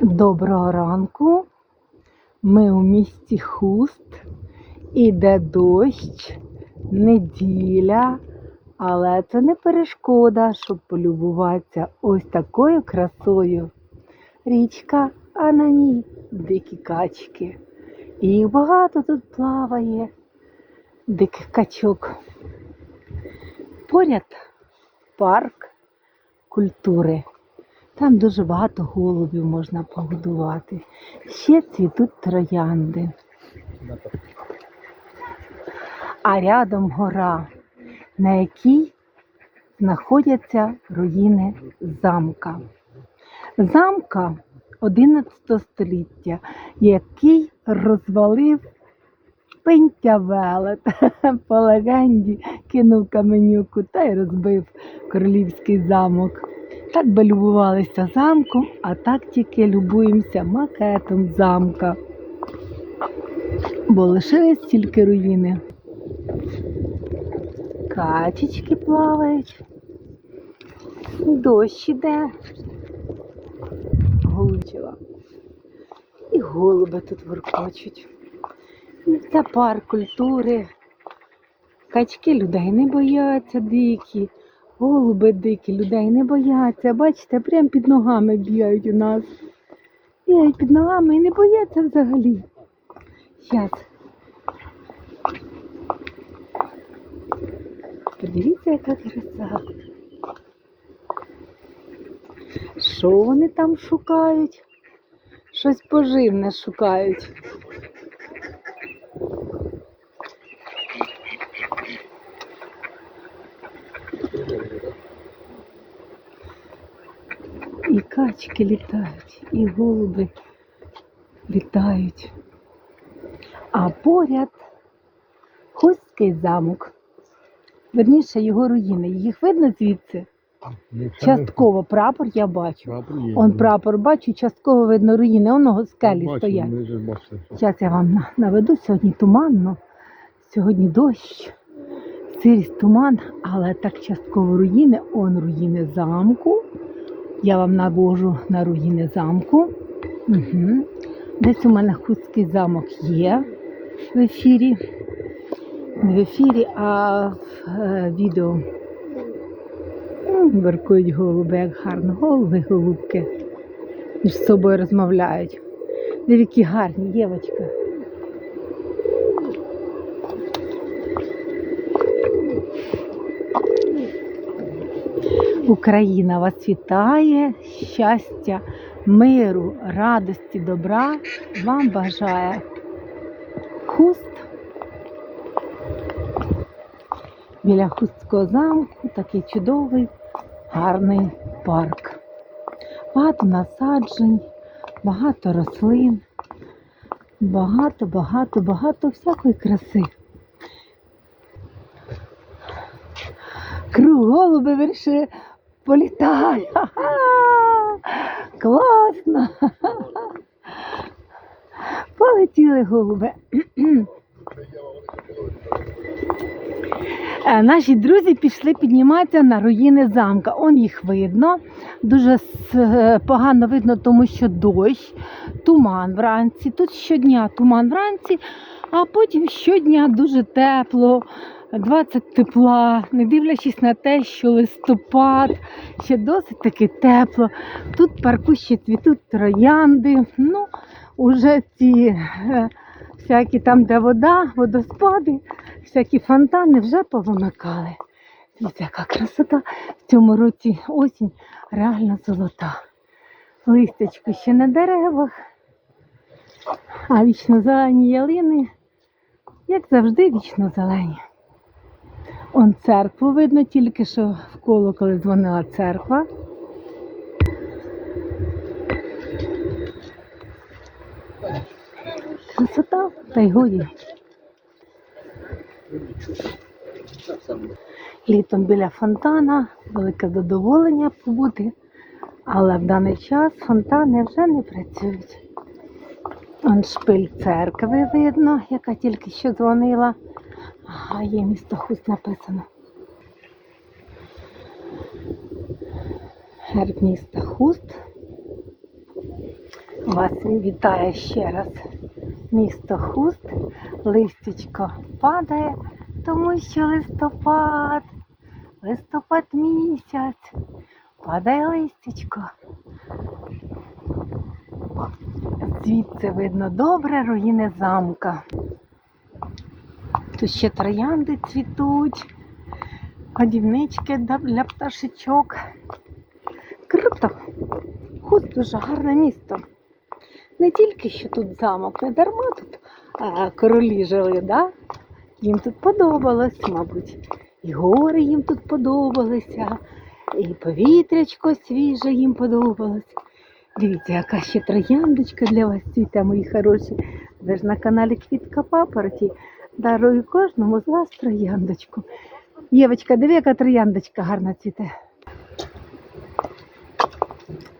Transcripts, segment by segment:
Доброго ранку. Ми у місті Хуст. Іде дощ, неділя, але це не перешкода, щоб полюбуватися ось такою красою. Річка, а на ній дикі качки. Їх багато тут плаває, диких качок. Поряд парк культури. Там дуже багато голубів можна погодувати. Ще цвітуть троянди. А рядом гора, на якій знаходяться руїни замка. Замка 11 століття, який розвалив Пентя Велет по легенді кинув каменюку та й розбив королівський замок. Так би любувалися замком, а так тільки любуємося макетом замка. Бо лишились тільки руїни. Качечки плавають. Дощ іде. Голучева. І голуби тут воркочуть. Це парк культури. Качки людей не бояться дикі. Голуби дикі, людей не бояться. Бачите, прямо під ногами б'ють у нас. Б'ють під ногами і не бояться взагалі. Щас. Подивіться, яка краса. Що вони там шукають? Щось поживне шукають. І качки літають, і голуби літають. А поряд Хустський замок. Верніше його руїни. Їх видно звідси? Частково прапор я бачу. Он прапор бачу, частково видно руїни, воно скелі стоять. Зараз я вам наведу сьогодні туманно, сьогодні дощ, сирість туман, але так частково руїни, он руїни замку. Я вам навожу на руїни замку. Угу. Десь у мене Хустський замок є в ефірі. Не в ефірі, а в е, відео. М, Воркують голуби, як гарно. Голуби, голубки. Між собою розмовляють. Диви, які гарні, Євочка. Україна вас вітає, щастя, миру, радості, добра вам бажає. Хуст. Біля Хустського замку такий чудовий, гарний парк. Багато насаджень, багато рослин, багато, багато, багато всякої краси. Круг голуби Ха-ха! Класно! Полетіли голуби. Е, Наші друзі пішли підніматися на руїни замка. Он їх видно. Дуже е, погано видно, тому що дощ, туман вранці. Тут щодня туман вранці, а потім щодня дуже тепло, 20 тепла, не дивлячись на те, що листопад, ще досить таки тепло. Тут парку ще цвітуть троянди. Ну, уже ці е, всякі там, де вода, водоспади, всякі фонтани вже повимикали. Дивіться, яка красота. В цьому році осінь реально золота. Листячко ще на деревах, а вічно зелені ялини, як завжди, вічно зелені. Он церкву видно, тільки що вколо, коли дзвонила церква. Красота, та й годі. Літом біля фонтана, велике задоволення побути, але в даний час фонтани вже не працюють. Он шпиль церкви видно, яка тільки що дзвонила. Ага, є місто Хуст написано. Герб міста Хуст. Вас вітає ще раз місто Хуст. Листячко падає, тому що листопад, листопад місяць, падає листячко. Звідси видно добре руїни замка. Тут ще троянди цвітуть, годівнички для- пташечок. Круто! Хуст дуже гарне місто. Не тільки що тут замок, не дарма тут а, королі жили, да? їм тут подобалось, мабуть. І гори їм тут подобалися, і повітрячко свіже їм подобалось. Дивіться, яка ще трояндочка для вас цвіте, мої хороші. Ви ж на каналі Квітка Папороті. Дарую кожному з вас трояндочку. Євочка, диви, яка трояндочка гарна цвіте.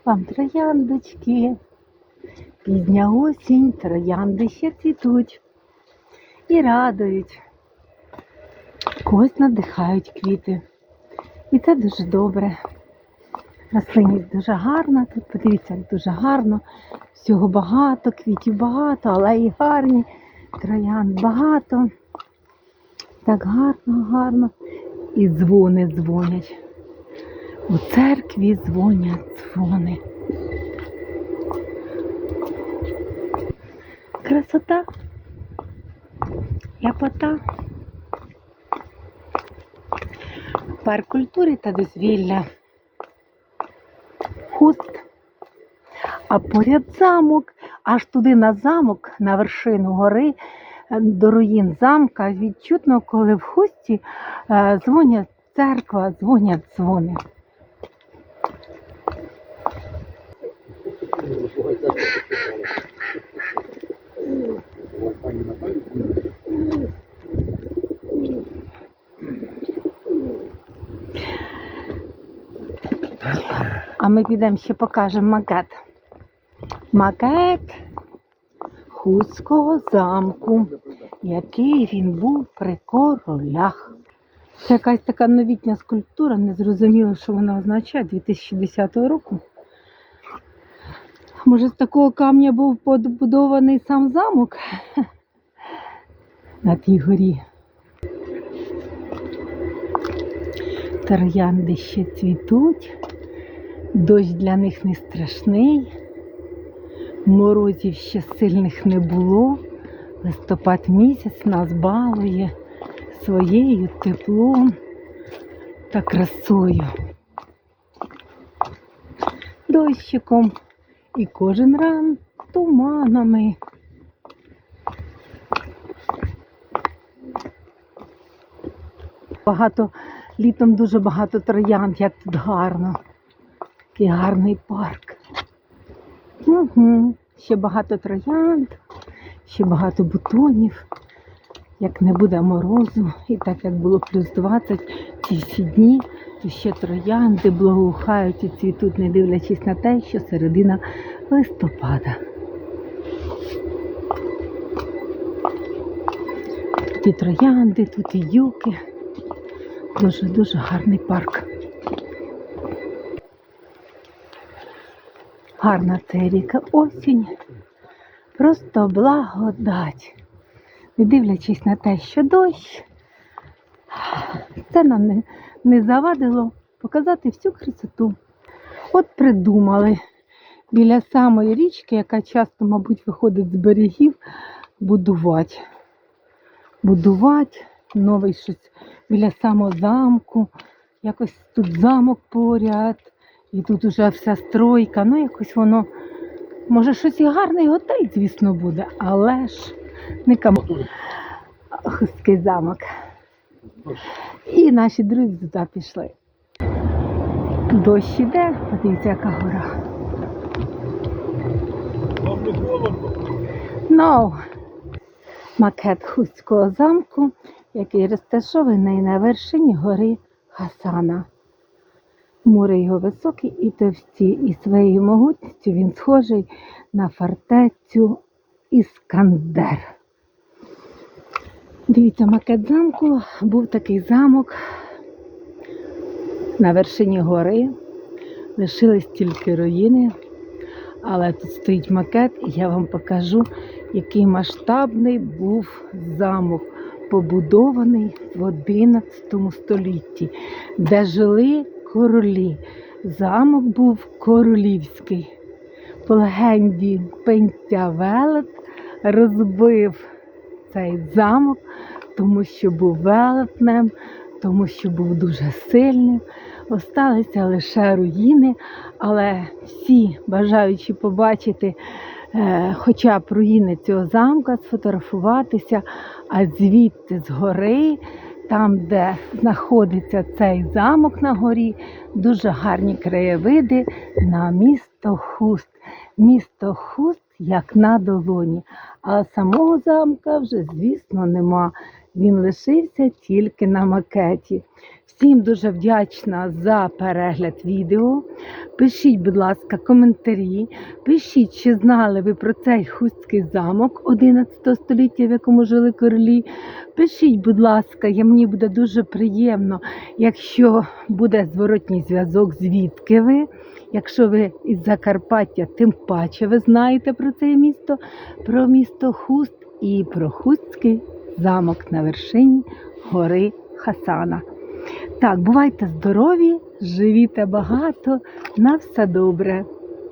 Вам трояндочки. Пізня осінь, троянди ще цвітуть і радують. Когось надихають квіти. І це дуже добре. Рослинність дуже гарна. Тут подивіться, дуже гарно. Всього багато, квітів багато, але і гарні. Троянд багато. Так гарно, гарно. І дзвони дзвонять. У церкві дзвонять дзвони. Красота. Ляпота. Парк культури та дозвілля. Хуст. А поряд замок, аж туди на замок, на вершину гори, е, до руїн замка, відчутно, коли в хусті е, дзвонять церква, дзвонять дзвони. А ми підемо ще покажемо макет. Макет Хуцького замку, який він був при королях. Це якась така новітня скульптура, не зрозуміло, що вона означає 2010 року. Може, з такого камня був побудований сам замок на тій горі. Троянди ще цвітуть, дощ для них не страшний, морозів ще сильних не було. Листопад місяць нас балує своєю теплом та красою. Дощиком і кожен ран туманами. Багато літом дуже багато троянд, як тут гарно. Який гарний парк. Угу. Ще багато троянд, ще багато бутонів. Як не буде морозу, і так як було плюс 20 ці всі дні, то ще троянди благоухають і цвітуть, не дивлячись на те, що середина листопада. Тут і троянди, тут і юки. Дуже-дуже гарний парк. Гарна це ріка осінь. Просто благодать. Не дивлячись на те, що дощ, це нам не, не завадило показати всю красоту. От придумали біля самої річки, яка часто, мабуть, виходить з берегів, будувати. Будувати новий щось біля самого замку. Якось тут замок поряд, і тут уже вся стройка. Ну, якось воно, може, щось і гарний готель, звісно, буде, але ж не кому. Хустський замок. І наші друзі туди пішли. Дощ іде, подивіться, яка гора. Холодно? Ну, макет Хустського замку, який розташований на вершині гори Хасана. Мури його високі і товсті, і своєю могутністю він схожий на фортецю Іскандер. Дивіться, макет замку був такий замок на вершині гори. Лишились тільки руїни, Але тут стоїть макет, і я вам покажу, який масштабний був замок, побудований в 11 столітті, де жили королі. Замок був королівський. По легенді Пентя Велет розбив цей замок, тому що був велетнем, тому що був дуже сильним. Осталися лише руїни, але всі бажаючи побачити е, хоча б руїни цього замка, сфотографуватися, а звідти з гори, там, де знаходиться цей замок на горі, дуже гарні краєвиди на місто Хуст. Місто Хуст як на долоні. А самого замка вже, звісно, нема. Він лишився тільки на макеті. Всім дуже вдячна за перегляд відео. Пишіть, будь ласка, коментарі. Пишіть, чи знали ви про цей хустський замок 11 століття, в якому жили королі. Пишіть, будь ласка, я, мені буде дуже приємно, якщо буде зворотній зв'язок, звідки ви. Якщо ви із Закарпаття, тим паче ви знаєте про це місто, про місто Хуст і про Хустський замок на вершині гори Хасана. Так, бувайте здорові, живіте багато, на все добре.